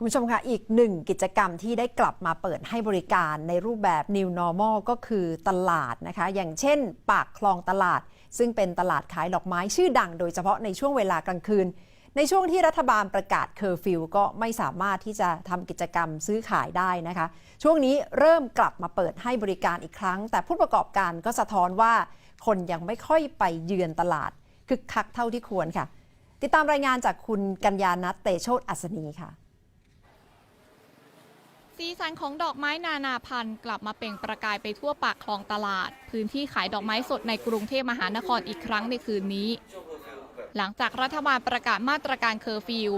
คุณผู้ชมคะอีกหนึ่งกิจกรรมที่ได้กลับมาเปิดให้บริการในรูปแบบ New Normal ก็คือตลาดนะคะ อย่างเช่น ปากคลองตลาด ซึ่งเป็นตลาดขายดอกไม้ชื่อดัง โดยเฉพาะในช่วงเวลากลางคืน ในช่วงที่รัฐบาลประกาศเคอร์ฟิวก็ไม่สามารถที่จะทำกิจกรรมซื้อขายได้นะคะ ช่วงนี้เริ่มกลับมาเปิดให้บริการอีกครั้ง แต่ผู้ประกอบการก็สะท้อนว่า คนยังไม่ค่อยไปเยือนตลาดคึกคักเท่าที่ควรค่ะ ติดตามรายงานจากคุณกัญญานัทเตโชตอัศนีค่ะ สีสันของดอกไม้นานาพันธุ์กลับมาเปล่งประกายไปทั่วปากคลองตลาด พื้นที่ขายดอกไม้สดในกรุงเทพมหานครอีกครั้งในคืนนี้ หลังจากรัฐบาลประกาศมาตรการเคอร์ฟิว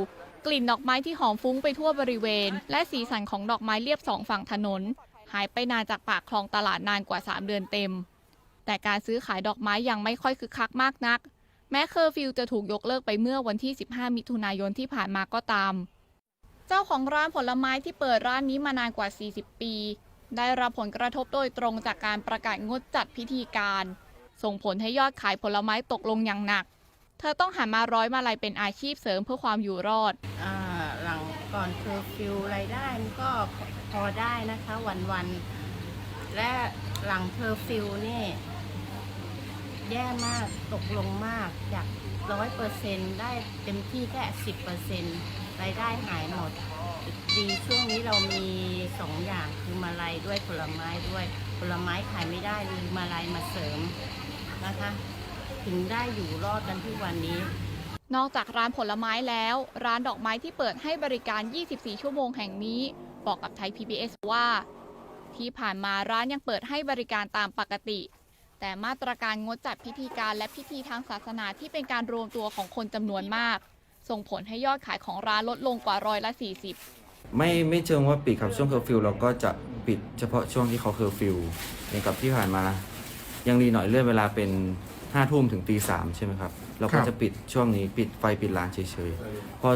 กลิ่นดอกไม้ที่หอมฟุ้งไปทั่วบริเวณ และสีสันของดอกไม้เรียบสองฝั่งถนน หายไปนานจากปากคลองตลาดนานกว่า 3 เดือนเต็ม แต่การซื้อขายดอกไม้ยังไม่ค่อยคึกคักมากนัก แม้เคอร์ฟิวจะถูกยกเลิกไปเมื่อวันที่ 15 มิถุนายนที่ผ่านมาก็ตาม เจ้าของร้านผลไม้ที่เปิดร้านนี้มานานกว่า 40 ปี ได้รับผลกระทบโดยตรงจากการประกาศงดจัดพิธีการ ส่งผลให้ยอดขายผลไม้ตกลงอย่างหนัก เธอต้องหันมาร้อยมาลัยเป็นอาชีพเสริมเพื่อความอยู่รอดอ่าหลังก่อนเคอร์ฟิวรายได้มันก็พอได้นะคะวันๆและหลังเคอร์ฟิวนี่แย่มากตกลงมากจากร้อยเปอร์เซ็นได้เต็มที่แค่สิบเปอร์เซ็นต์ รายได้หายหมด ดีช่วงนี้เรามีสองอย่างคือมาลัยด้วยผลไม้ด้วยผลไม้ขายไม่ได้มีมาลัยมาเสริมนะคะ ถึงได้อยู่รอดกันทุกวันนี้ นอกจากร้านผลไม้แล้ว ร้านดอกไม้ที่เปิดให้บริการ 24 ชั่วโมงแห่งนี้ บอกกับไทย PBS ว่า ที่ผ่านมาร้านยังเปิดให้บริการตามปกติแต่มาตรการงดจัดพิธีการและพิธีทางศาสนาที่เป็นการรวมตัวของคนจำนวนมาก ส่งผลให้ยอดขายของร้านลดลงกว่าร้อยละ 40 ไม่ไม่เชิงว่าปิดครับช่วงเคอร์ฟิวเราก็จะปิดเฉพาะช่วงที่เขาเคอร์ฟิวอย่างกับที่ผ่านมา ยังดีหน่อยเลื่อนเวลาเป็นห้าทุ่มถึงตีสามใช่ไหมครับเราก็จะปิดช่วงนี้ปิดไฟปิดร้านเฉยๆพอ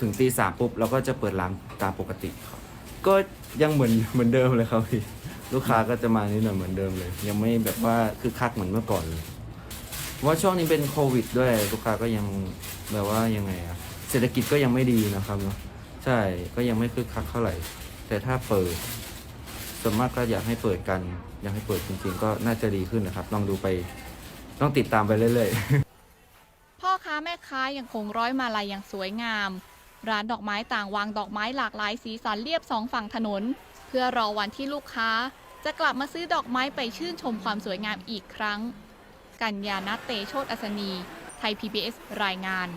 ถึงตีสามปุ๊บเราก็จะเปิดร้านตามปกติครับก็ยังเหมือนเหมือนเดิมเลยครับพี่ลูกค้าก็จะมานิดหน่อยเหมือนเดิมเลย ยังไม่แบบว่าคือคักเหมือนเมื่อก่อนเลยว่าช่วงนี้เป็นโควิดด้วยลูกค้าก็ยังแบบว่ายังไงอะ ศรษฐกิจก็ยังไม่ดีนะครับเนาะใช่ก็ยังไม่คึกคักเท่าไหร่ แต่ถ้าเปิดส่วนมากก็อยากให้เปิดกัน อยากให้เปิดจริงๆ ก็น่าจะดีขึ้นนะครับ ลองดูไปต้องติดตามไปเรื่อยๆ พ่อค้าแม่ค้ายังคงร้อยมาลัยอย่างสวยงาม ร้านดอกไม้ต่างวางดอกไม้หลากหลายสีสันเรียบสองฝั่งถนน เพื่อรอวันที่ลูกค้า จะกลับมาซื้อดอกไม้ไปชื่นชมความสวยงามอีกครั้ง กัญญาณเตโชตอัศนี ไทย PBS รายงาน